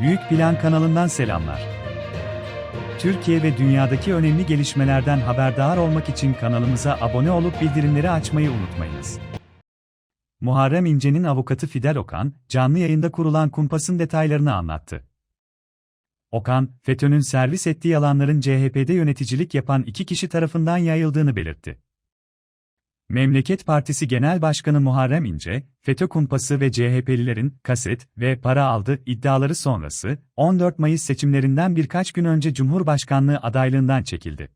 Büyük Plan kanalından selamlar. Türkiye ve dünyadaki önemli gelişmelerden haberdar olmak için kanalımıza abone olup bildirimleri açmayı unutmayınız. Muharrem İnce'nin avukatı Fidel Okan, canlı yayında kurulan kumpasın detaylarını anlattı. Okan, FETÖ'nün servis ettiği yalanların CHP'de yöneticilik yapan iki kişi tarafından yayıldığını belirtti. Memleket Partisi Genel Başkanı Muharrem İnce, FETÖ kumpası ve CHP'lilerin kaset ve para aldı iddiaları sonrası 14 Mayıs seçimlerinden birkaç gün önce Cumhurbaşkanlığı adaylığından çekildi.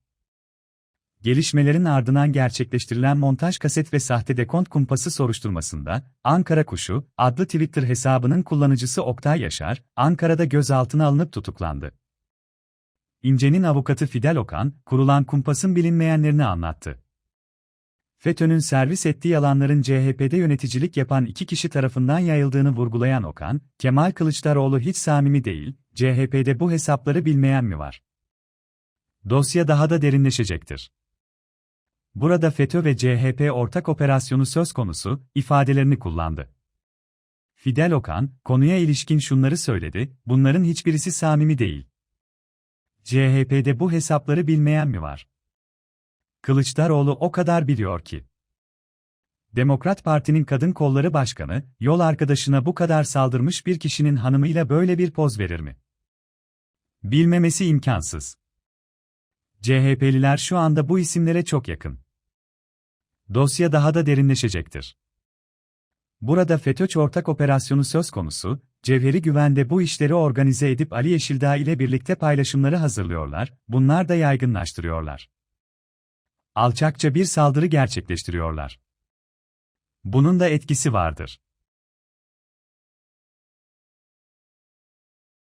Gelişmelerin ardından gerçekleştirilen montaj kaset ve sahte dekont kumpası soruşturmasında, Ankara Kuşu adlı Twitter hesabının kullanıcısı Oktay Yaşar, Ankara'da gözaltına alınıp tutuklandı. İnce'nin avukatı Fidel Okan, kurulan kumpasın bilinmeyenlerini anlattı. FETÖ'nün servis ettiği yalanların CHP'de yöneticilik yapan iki kişi tarafından yayıldığını vurgulayan Okan, Kemal Kılıçdaroğlu hiç samimi değil, CHP'de bu hesapları bilmeyen mi var? Dosya daha da derinleşecektir. Burada FETÖ ve CHP ortak operasyonu söz konusu, ifadelerini kullandı. Fidel Okan, konuya ilişkin şunları söyledi, bunların hiçbirisi samimi değil. CHP'de bu hesapları bilmeyen mi var? Kılıçdaroğlu o kadar biliyor ki. Demokrat Parti'nin kadın kolları başkanı, yol arkadaşına bu kadar saldırmış bir kişinin hanımıyla böyle bir poz verir mi? Bilmemesi imkansız. CHP'liler şu anda bu isimlere çok yakın. Dosya daha da derinleşecektir. Burada FETÖ ortak operasyonu söz konusu, Cevheri Güven'de bu işleri organize edip Ali Yeşildağ ile birlikte paylaşımları hazırlıyorlar, bunlar da yaygınlaştırıyorlar. Alçakça bir saldırı gerçekleştiriyorlar. Bunun da etkisi vardır.